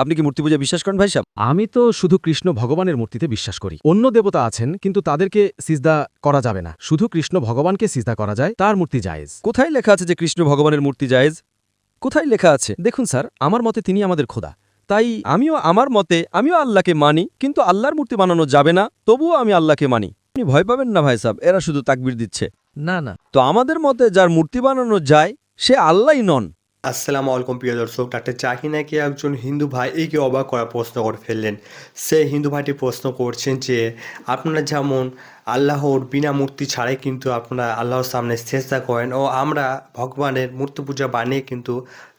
আপনি কি মূর্তি পূজা বিশ্বাস করেন ভাই সাহেব আমি তো শুধু কৃষ্ণ ভগবানের মূর্তিতে বিশ্বাস করি। অন্য দেবতা আছেন কিন্তু তাদেরকে সিজদা করা যাবে না। শুধু কৃষ্ণ ভগবানকে সিজদা করা যায় তার মূর্তি জায়েজ। কোথায় লেখা আছে যে কৃষ্ণ ভগবানের মূর্তি জায়েজ? কোথায় লেখা আছে? দেখুন স্যার আমার মতে তিনি আমাদের খোদা। তাই আমিও আমার মতে আমিও আল্লাহকে মানি কিন্তু আল্লাহর মূর্তি বানানো যাবে না তবুও আমি আল্লাহকে মানি। আপনি ভয় পাবেন না ভাই সাহেব এরা শুধু তাকবির দিচ্ছে। না না। তো আমাদের মতে যার মূর্তি বানানো যায় সে আল্লাহই নন। আসসালামু আলাইকুম, প্রিয় দর্শক। ডাক্তার জাকি নাকি একজন হিন্দু ভাই একে অবাক করা প্রশ্ন করে ফেললেন। সে হিন্দু ভাইটি প্রশ্ন করছেন যে, আপনারা যেমন আল্লাহর বিনা মূর্তি ছাড়াই কিন্তু আপনারা আল্লাহর সামনে চেষ্টা করেন ও আমরা ভগবানের মূর্তি পূজা বানিয়ে কিন্তু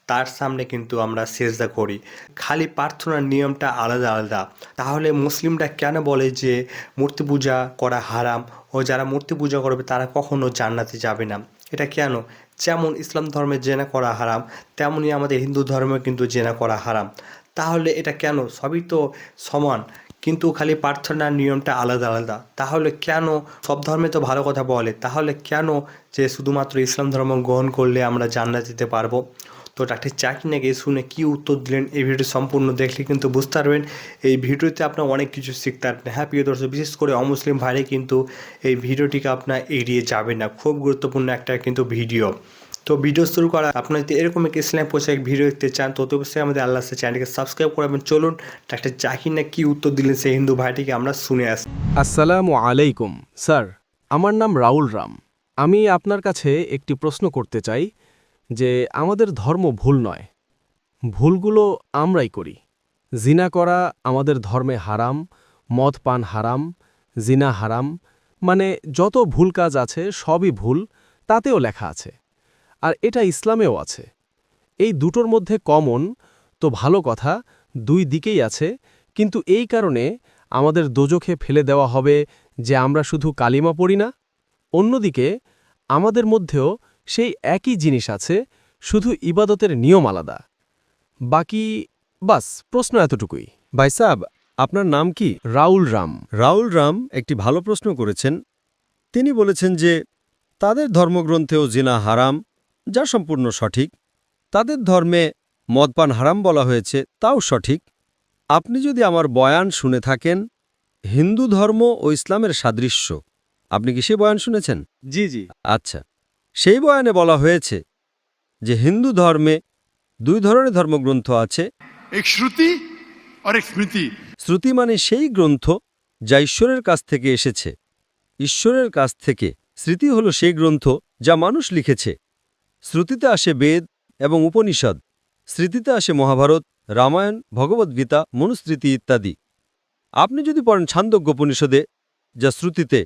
তার সামনে কিন্তু আমরা সেজদা করি। খালি প্রার্থনার নিয়মটা আলাদা আলাদা। তাহলে মুসলিমরা কেন বলে যে মূর্তি পূজা করা হারাম ও যারা মূর্তি পূজা করবে তারা কখনো জান্নাতে যাবে না? এটা কেন? যেমন ইসলাম ধর্মে জেনা করা হারাম তেমনই আমাদের হিন্দু ধর্মে কিন্তু জেনা করা হারাম। তাহলে এটা কেন? সবই তো সমান। কিন্তু খালি প্রার্থনার নিয়মটা আলাদা আলাদা। তাহলে কেন সব ধর্মে তো ভালো কথা বলে? তাহলে কেন যে শুধুমাত্র ইসলাম ধর্ম গ্রহণ করলে আমরা জান্নাত দিতে পারব? তো ডাক্তার নাকি শুনে কি উত্তর দিলেন? এই ভিডিও সম্পূর্ণ দেখলে কিন্তু বুঝতে পারবেন। এই ভিডিওতে আপনার অনেক কিছু শিখতে পারবেন। হ্যাঁ প্রিয় দর্শক, বিশেষ করে অমুসলিম ভাইরে কিন্তু এই ভিডিওটিকে আপনার এড়িয়ে যাবে না। খুব গুরুত্বপূর্ণ একটা কিন্তু ভিডিও। তো ভিডিও শুরু করা আপনার যদি এরকম একটি ইসলাম পোশাক ভিডিও দেখতে চান, তো তো অবশ্যই আমাদের আল্লাহ চ্যানেলকে সাবস্ক্রাইব করবেন চলুন, ডাক্তার জাকির না কি উত্তর দিলেন সেই হিন্দু ভাইটিকে আমরা শুনে আসি। আসসালামু আলাইকুম, স্যার। আমার নাম রাউল রাম। আমি আপনার কাছে একটি প্রশ্ন করতে চাই। যে আমাদের ধর্ম ভুল নয়। ভুলগুলো আমরাই করি। জিনা করা আমাদের ধর্মে হারাম, মদ পান হারাম, জিনা হারাম মানে যত ভুল কাজ আছে সবই ভুল, তাতেও লেখা আছে। আর এটা ইসলামেও আছে। এই দুটোর মধ্যে কমন, তো ভালো কথা, দুই দিকেই আছে, কিন্তু এই কারণে আমাদের দোজখে ফেলে দেওয়া হবে যে আমরা শুধু কালিমা পড়ি না। অন্যদিকে, আমাদের মধ্যেও সেই একই জিনিস আছে শুধু ইবাদতের নিয়ম আলাদা। বাকি বাস প্রশ্ন এতটুকুই। ভাই সাহেব আপনার নাম কি? রাউল রাম। রাউল রাম একটি ভালো প্রশ্ন করেছেন। তিনি বলেছেন যে তাদের ধর্মগ্রন্থেও জিনা হারাম যা সম্পূর্ণ সঠিক। তাদের ধর্মে মদপান হারাম বলা হয়েছে তাও সঠিক। আপনি যদি আমার বয়ান শুনে থাকেন হিন্দু ধর্ম ও ইসলামের সাদৃশ্য আপনি কি সে বয়ান শুনেছেন? জি জি। আচ্ছা। সেই বয়ানে বলা হয়েছে যে হিন্দু ধর্মে দুই ধরনের ধর্মগ্রন্থ আছে। এক শ্রুতি আর এক স্মৃতি। শ্রুতি মানে সেই গ্রন্থ যা ঈশ্বরের কাছ থেকে এসেছে। ঈশ্বরের কাছ থেকে স্মৃতি হল সেই গ্রন্থ যা মানুষ লিখেছে। শ্রুতিতে আসে বেদ এবং উপনিষদ স্মৃতিতে আসে মহাভারত রামায়ণ ভগবদ্গীতা মনুস্মৃতি ইত্যাদি। আপনি যদি পড়েন ছান্দজ্ঞ উপনিষদে যা শ্রুতিতে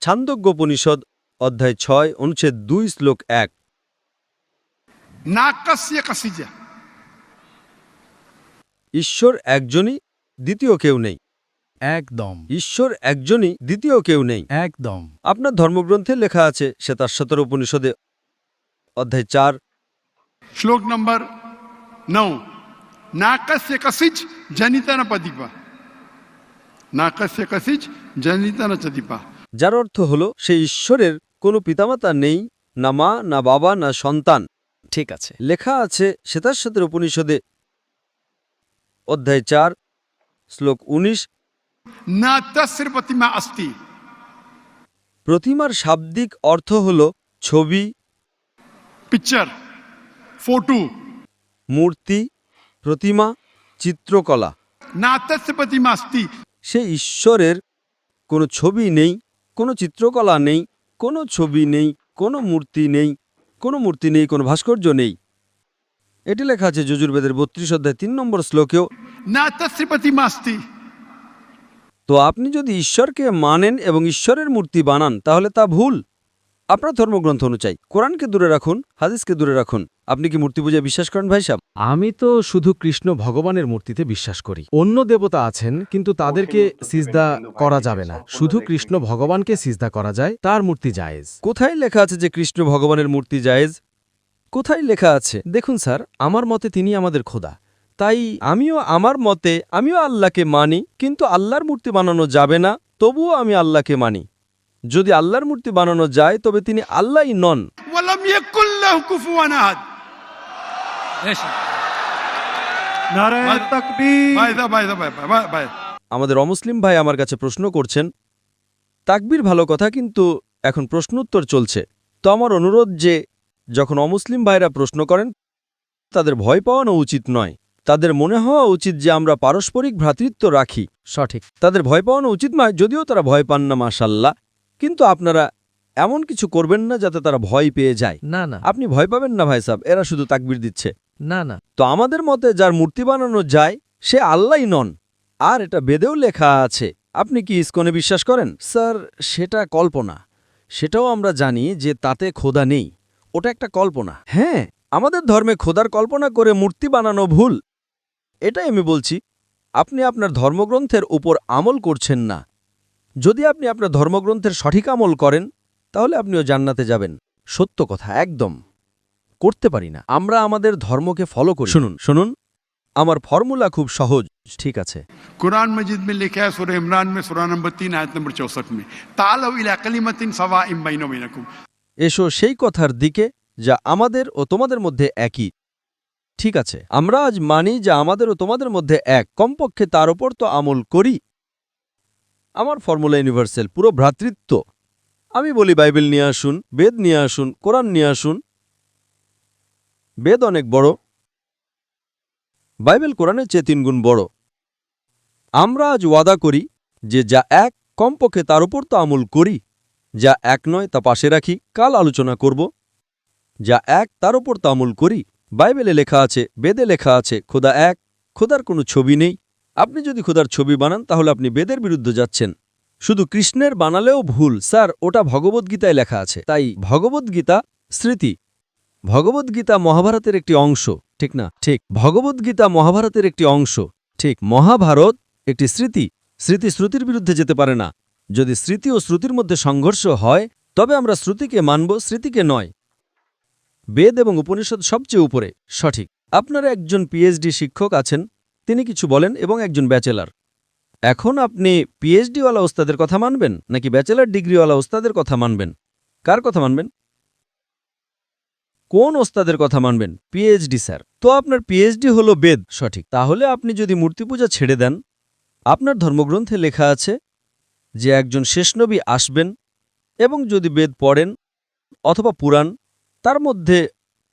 ছান্দজ্ঞ উপনিষদ অধ্যায় ছয় অনুচ্ছেদ দুই শ্লোক এক। ঈশ্বর একজনই দ্বিতীয় কেউ নেই। একদম। ঈশ্বর একজনই দ্বিতীয় কেউ নেই। একদম। আপনার ধর্মগ্রন্থে লেখা আছে শ্বেতার সতেরো উপনিষদে। অধ্যায় চার। শ্লোক নম্বর নৌ। না না যার অর্থ হল সেই ঈশ্বরের কোনো পিতামাতা নেই না মা না বাবা না সন্তান। ঠিক আছে। লেখা আছে শ্বেতাশ্বতের উপনিষদে অধ্যায় চার শ্লোক উনিশ। না তস্যের প্রতিমা আস্তি প্রতিমার শাব্দিক অর্থ হল ছবি পিকচার ফটো মূর্তি প্রতিমা চিত্রকলা। না তস্য প্রতিমা আস্তি সে ঈশ্বরের কোনো ছবি নেই কোনো চিত্রকলা নেই কোনো ছবি নেই কোনো মূর্তি নেই কোনো মূর্তি নেই কোনো ভাস্কর্য নেই। এটি লেখা আছে যজুর্বেদের বত্রিশ অধ্যায় তিন নম্বর শ্লোকেও। না মাস্তি। তো আপনি যদি ঈশ্বরকে মানেন এবং ঈশ্বরের মূর্তি বানান তাহলে তা ভুল। আপনার ধর্মগ্রন্থ অনুযায়ী কোরআনকে দূরে রাখুন হাদিসকে দূরে রাখুন। আপনি কি মূর্তি পূজায় বিশ্বাস করেন ভাই সাহেব? আমি তো শুধু কৃষ্ণ ভগবানের মূর্তিতে বিশ্বাস করি। অন্য দেবতা আছেন কিন্তু তাদেরকে সিজদা করা যাবে না। শুধু কৃষ্ণ ভগবানকে সিজদা করা যায় তার মূর্তি জায়েজ। কোথায় লেখা আছে যে কৃষ্ণ ভগবানের মূর্তি জায়েজ? কোথায় লেখা আছে? দেখুন স্যার আমার মতে তিনি আমাদের খোদা। তাই আমিও আমার মতে আমিও আল্লাহকে মানি কিন্তু আল্লাহর মূর্তি বানানো যাবে না তবুও আমি আল্লাহকে মানি। যদি আল্লাহর মূর্তি বানানো যায় তবে তিনি আল্লাহই নন। আমাদের অমুসলিম ভাই আমার কাছে প্রশ্ন করছেন তাকবির ভালো কথা কিন্তু এখন প্রশ্নোত্তর চলছে। তো আমার অনুরোধ যে যখন অমুসলিম ভাইরা প্রশ্ন করেন তাদের ভয় পাওয়ানো উচিত নয়। তাদের মনে হওয়া উচিত যে আমরা পারস্পরিক ভ্রাতৃত্ব রাখি। সঠিক। তাদের ভয় পাওয়ানো উচিত নয় যদিও তারা ভয় পান না মাসাল্লাহ কিন্তু আপনারা এমন কিছু করবেন না যাতে তারা ভয় পেয়ে যায়। না না। আপনি ভয় পাবেন না ভাই সাহেব। এরা শুধু তাকবির দিচ্ছে। না না। তো আমাদের মতে যার মূর্তি বানানো যায়, সে আল্লাহই নন। আর এটা বেদেও লেখা আছে। আপনি কি ইস্কনে বিশ্বাস করেন? স্যার, সেটা কল্পনা। সেটাও আমরা জানি যে তাতে খোদা নেই। ওটা একটা কল্পনা। হ্যাঁ আমাদের ধর্মে খোদার কল্পনা করে মূর্তি বানানো ভুল। এটাই আমি বলছি, আপনি আপনার ধর্মগ্রন্থের উপর আমল করছেন না। যদি আপনি আপনার ধর্মগ্রন্থের সঠিক আমল করেন, তাহলে আপনিও জান্নাতে যাবেন। সত্য কথা, একদম। করতে পারি না। আমরা আমাদের ধর্মকে ফলো করি। শুনুন শুনুন। আমার ফর্মুলা খুব সহজ ঠিক আছে। কোরআন মজিদ মে লিখা হ্যায় সূরা ইমরান মে সূরা নম্বর 3 আয়াত নম্বর 64 মে। তালাউ ইলা কালিমাতিন সাওয়াইম বাইনা বাইনাকুম। এসো সেই কথার দিকে যা আমাদের ও তোমাদের মধ্যে একই। ঠিক আছে আমরা আজ মানি যা আমাদের ও তোমাদের মধ্যে এক। কমপক্ষে তার ওপর তো আমল করি। আমার ফর্মুলা ইউনিভার্সেল পুরো ভ্রাতৃত্ব। আমি বলি বাইবেল নিয়ে আসুন বেদ নিয়ে আসুন কোরআন নিয়ে আসুন বেদ অনেক বড়। বাইবেল কোরআনের চেয়ে তিনগুণ বড়। আমরা আজ ওয়াদা করি যে যা এক কমপক্ষে তার উপর তো আমল করি, যা এক নয় তা পাশে রাখি, কাল আলোচনা করব। যা এক তার উপর ওপর তামুল করি, বাইবেলে লেখা আছে, বেদে লেখা আছে, খোদা এক, খোদার কোনো ছবি নেই। আপনি যদি খোদার ছবি বানান, তাহলে আপনি বেদের বিরুদ্ধে যাচ্ছেন। শুধু কৃষ্ণের বানালেও ভুল, স্যার, ওটা ভগবদ্গীতায় লেখা আছে। তাই ভগবদ্গীতা স্মৃতি ভগবদ্গীতা মহাভারতের একটি অংশ, ঠিক না? ঠিক। ভগবদ্গীতা মহাভারতের একটি অংশ, ঠিক। মহাভারত একটি স্মৃতি স্মৃতি শ্রুতির বিরুদ্ধে যেতে পারে না। যদি স্মৃতি ও শ্রুতির মধ্যে সংঘর্ষ হয়, তবে আমরা শ্রুতিকে মানব, স্মৃতিকে নয়। বেদ এবং উপনিষদ সবচেয়ে উপরে, সঠিক। আপনার একজন পিএইচডি শিক্ষক আছেন, তিনি কিছু বলেন এবং একজন ব্যাচেলার। এখন আপনি পিএইচডিওয়ালা ওস্তাদের কথা মানবেন, নাকি ব্যাচেলার ডিগ্রিওয়ালা ওস্তাদের কথা মানবেন? কার কথা মানবেন? কোন ওস্তাদের কথা মানবেন? PhD sir. তো আপনার পিএইচডি হলো বেদ। সঠিক। তাহলে আপনি যদি মূর্তি পূজা ছেড়ে দেন, আপনার ধর্মগ্রন্থে লেখা আছে যে একজন শেষনবী আসবেন এবং যদি বেদ পড়েন অথবা পুরাণ, তার মধ্যে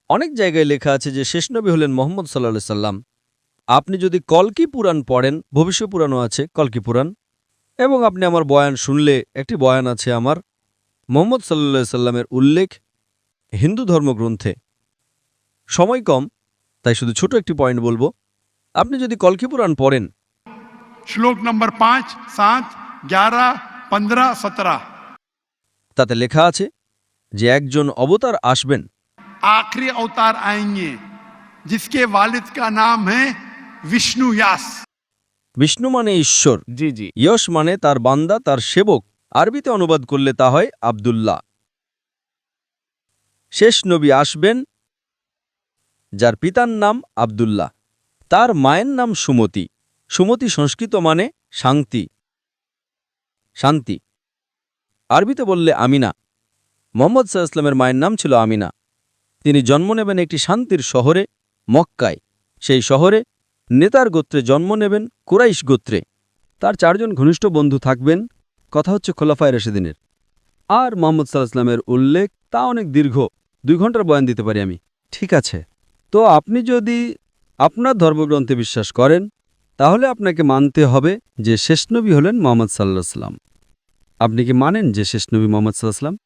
অনেক জায়গায় লেখা আছে যে শেষনবী হলেন মোহাম্মদ সাল্লা সাল্লাম। আপনি যদি কলকি পুরাণ পড়েন ভবিষ্য পুরাণও আছে, কলকি পুরাণ, এবং আপনি আমার বয়ান শুনলে, একটি বয়ান আছে আমার, মোহাম্মদ সাল্লা সাল্লামের উল্লেখ হিন্দু ধর্মগ্রন্থে। সময় কম তাই শুধু ছোট একটি পয়েন্ট বলব। আপনি যদি কলকি পুরাণ পড়েন। শ্লোক নম্বর পাঁচ সাত গ্যারা পনেরো সতেরো। তাতে লেখা আছে যে একজন অবতার আসবেন। আখরি অবতার আয়েঙ্গে জিসকে ওয়ালিদ কা নাম হ্যাঁ বিষ্ণু ইয়াস। বিষ্ণু মানে ঈশ্বর। জি জি। ইয়স মানে তার বান্দা তার সেবক। আরবিতে অনুবাদ করলে তা হয় আবদুল্লাহ। শেষ নবী আসবেন, যার পিতার নাম আবদুল্লাহ। তার মায়ের নাম সুমতি। সুমতি সংস্কৃত মানে শান্তি। শান্তি। আরবিতে বললে আমিনা। মোহাম্মদ সাল্লামের মায়ের নাম ছিল আমিনা। তিনি জন্ম নেবেন একটি শান্তির শহরে, মক্কায়। সেই শহরে নেতার গোত্রে জন্ম নেবেন কুরাইশ গোত্রে। তার চারজন ঘনিষ্ঠ বন্ধু থাকবেন। কথা হচ্ছে খোলাফায় রশিদিনের। আর মোহাম্মদ সাল্লাহামের উল্লেখ তা অনেক দীর্ঘ। দুই ঘণ্টার বয়ান দিতে পারি আমি। ঠিক আছে। তো আপনি যদি আপনার ধর্মগ্রন্থে বিশ্বাস করেন, তাহলে আপনাকে মানতে হবে যে শেষনবী হলেন মোহাম্মদ সাল্লাহ সাল্লাম আপনি কি মানেন যে শেষনবী মোহাম্মদ সাল্লাহ সাল্লাম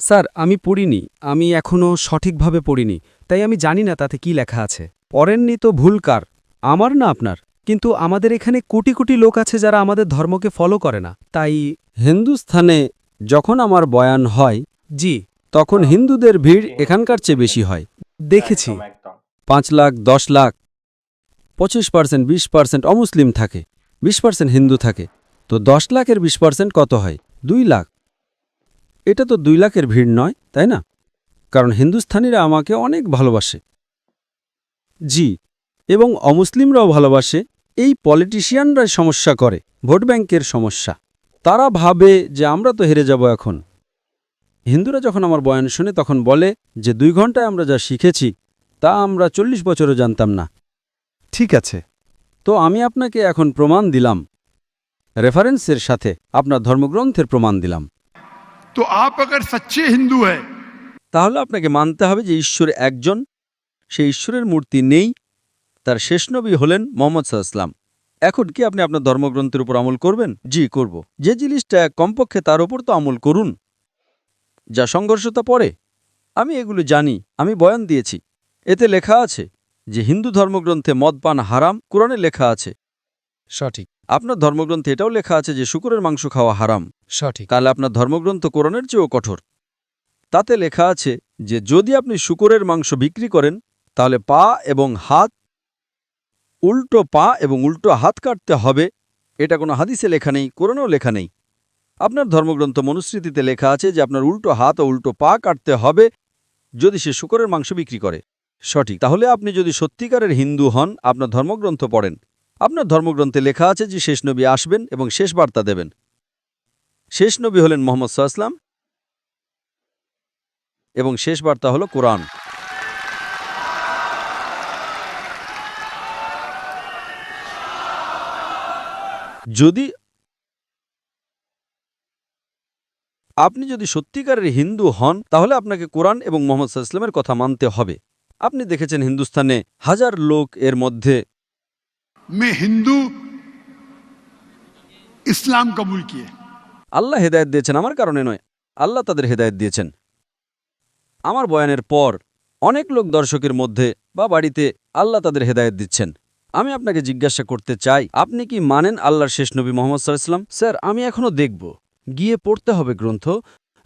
স্যার, আমি পড়িনি। আমি এখনও সঠিকভাবে পড়িনি। তাই আমি জানি না তাতে কি লেখা আছে। পড়েননি তো ভুল কার? আমার না আপনার। কিন্তু আমাদের এখানে কোটি কোটি লোক আছে যারা আমাদের ধর্মকে ফলো করে না। তাই হিন্দুস্থানে যখন আমার বয়ান হয়, জি। তখন হিন্দুদের ভিড় এখানকার চেয়ে বেশি হয়। দেখেছি। পাঁচ লাখ দশ লাখ পঁচিশ পার্সেন্ট বিশ পার্সেন্ট অমুসলিম থাকে বিশ পার্সেন্ট হিন্দু থাকে। তো দশ লাখের বিশ পার্সেন্ট কত হয়? দুই লাখ। এটা তো দুই লাখের ভিড় নয় তাই না? কারণ হিন্দুস্থানিরা আমাকে অনেক ভালোবাসে। জি এবং অমুসলিমরাও ভালোবাসে। এই পলিটিশিয়ানরা সমস্যা করে ভোট ব্যাংকের সমস্যা। তারা ভাবে যে আমরা তো হেরে যাব এখন। হিন্দুরা যখন আমার বয়ান শুনে তখন বলে যে দুই ঘন্টায় আমরা যা শিখেছি তা আমরা চল্লিশ বছরও জানতাম না। ঠিক আছে। তো আমি আপনাকে এখন প্রমাণ দিলাম। রেফারেন্সের সাথে আপনার ধর্মগ্রন্থের প্রমাণ দিলাম। তো সচ্চে হিন্দু হ্যাঁ তাহলে আপনাকে মানতে হবে যে ঈশ্বর একজন সেই ঈশ্বরের মূর্তি নেই তার শেষ নবী হলেন মোহাম্মদ সাল্লাম এখন কি আপনি আপনার ধর্মগ্রন্থের উপর আমল করবেন? জি করব। যে জিনিসটা কমপক্ষে তার উপর তো আমল করুন। যা সংঘর্ষতা পড়ে। আমি এগুলো জানি আমি বয়ান দিয়েছি। এতে লেখা আছে যে হিন্দু ধর্মগ্রন্থে মদপান হারাম কোরআনে লেখা আছে। সঠিক। আপনার ধর্মগ্রন্থে এটাও লেখা আছে যে শুকুরের মাংস খাওয়া হারাম। সঠিক। তাহলে আপনার ধর্মগ্রন্থ কোরআনের চেয়েও কঠোর। তাতে লেখা আছে যে যদি আপনি শুকরের মাংস বিক্রি করেন তাহলে পা এবং হাত উল্টো পা এবং উল্টো হাত কাটতে হবে। এটা কোনো হাদিসে লেখা নেই কোরআনেও লেখা নেই। আপনার ধর্মগ্রন্থ মনুস্মৃতিতে লেখা আছে যে আপনার উল্টো হাত ও উল্টো পা কাটতে হবে যদি সে শুকরের মাংস বিক্রি করে। সঠিক। তাহলে আপনি যদি সত্যিকারের হিন্দু হন, আপনার ধর্মগ্রন্থ পড়েন। আপনার ধর্মগ্রন্থে লেখা আছে যে শেষ নবী আসবেন এবং শেষ বার্তা দেবেন। শেষ নবী হলেন মোহাম্মদ সাল্লাম এবং শেষ বার্তা হল কোরআন। যদি আপনি যদি সত্যিকারের হিন্দু হন তাহলে আপনাকে কোরআন এবং মোহাম্মদ সাল্লামের কথা মানতে হবে। আপনি দেখেছেন হিন্দুস্তানে হাজার লোক এর মধ্যে হিন্দু ইসলাম কবুল কি আল্লাহ হেদায়ত দিয়েছেন আমার কারণে নয় আল্লাহ তাদের হেদায়ত দিয়েছেন। আমার বয়ানের পর অনেক লোক দর্শকের মধ্যে বা বাড়িতে আল্লাহ তাদের হেদায়ত দিচ্ছেন। আমি আপনাকে জিজ্ঞাসা করতে চাই আপনি কি মানেন আল্লাহর শেষ নবী মোহাম্মদ সাল্লাহ স্যার আমি এখনও দেখব। গিয়ে পড়তে হবে গ্রন্থ।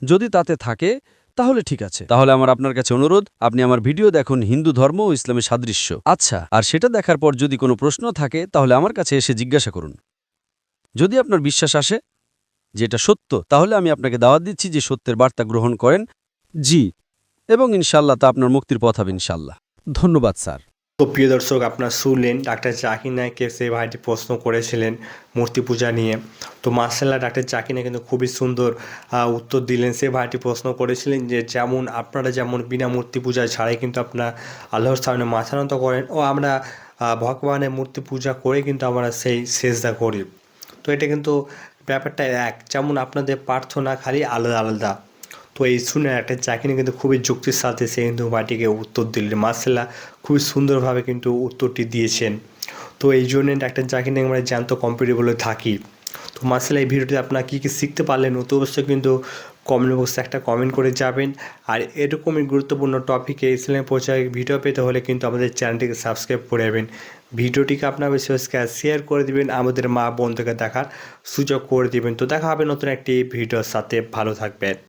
যদি তাতে থাকে, তাহলে ঠিক আছে। তাহলে আমার আপনার কাছে অনুরোধ, আপনি আমার ভিডিও দেখুন হিন্দু ধর্ম ও ইসলামের সাদৃশ্য। আচ্ছা আর সেটা দেখার পর যদি কোনো প্রশ্ন থাকে, তাহলে আমার কাছে এসে জিজ্ঞাসা করুন। যদি আপনার বিশ্বাস আসে যে এটা সত্য, তাহলে আমি আপনাকে দাওয়াত দিচ্ছি যে সত্যের বার্তা গ্রহণ করেন। জি, এবং ইনশাল্লাহ তা আপনার মুক্তির পথ হবে ইনশাল্লাহ ধন্যবাদ, স্যার। তো প্রিয় দর্শক, আপনারা শুনলেন ডাক্তার জাকির নায়ককে সে ভাইটি প্রশ্ন করেছিলেন মূর্তি পূজা নিয়ে। তো মার্শাল্লাহ, ডাক্তার জাকির নায়ক কিন্তু খুবই সুন্দর উত্তর দিলেন। সে ভাইটি প্রশ্ন করেছিলেন যে, যেমন আপনারা যেমন বিনা মূর্তি পূজা ছাড়াই কিন্তু আপনার আল্লাহর সামনে মাথা নত করেন, ও আমরা ভগবানের মূর্তি পূজা করে কিন্তু আমরা সেই সেজদা করি। তো এটা কিন্তু ব্যাপারটা এক, যেমন আপনাদের প্রার্থনা খালি আলাদা আলাদা। তো এই শুনে একটা চাকরি কিন্তু খুবই যুক্তির সাথে সে কিন্তু মাটিকে উত্তর দিলেন। মার্শাল্লাহ, খুবই সুন্দরভাবে কিন্তু উত্তরটি দিয়েছেন। তো এই জন্যে ডাক্তার জাকির নায়ক আমরা জ্যান্ত কম্পিটেবলে থাকি। তো মার্শাল্লাহ, এই ভিডিওতে আপনারা কী কী শিখতে পারলেন অত অবশ্যই কিন্তু কমেন্ট বক্সে একটা কমেন্ট করে যাবেন। আর এরকমই গুরুত্বপূর্ণ টপিকে ইসলামের প্রচার ভিডিও পেতে হলে কিন্তু আমাদের চ্যানেলটিকে সাবস্ক্রাইব করে যাবেন ভিডিওটিকে আপনার বেশি শেয়ার করে দিবেন, আমাদের মা বোনদেরকে দেখার সুযোগ করে দিবেন। তো দেখা হবে নতুন একটি ভিডিওর সাথে। ভালো থাকবেন।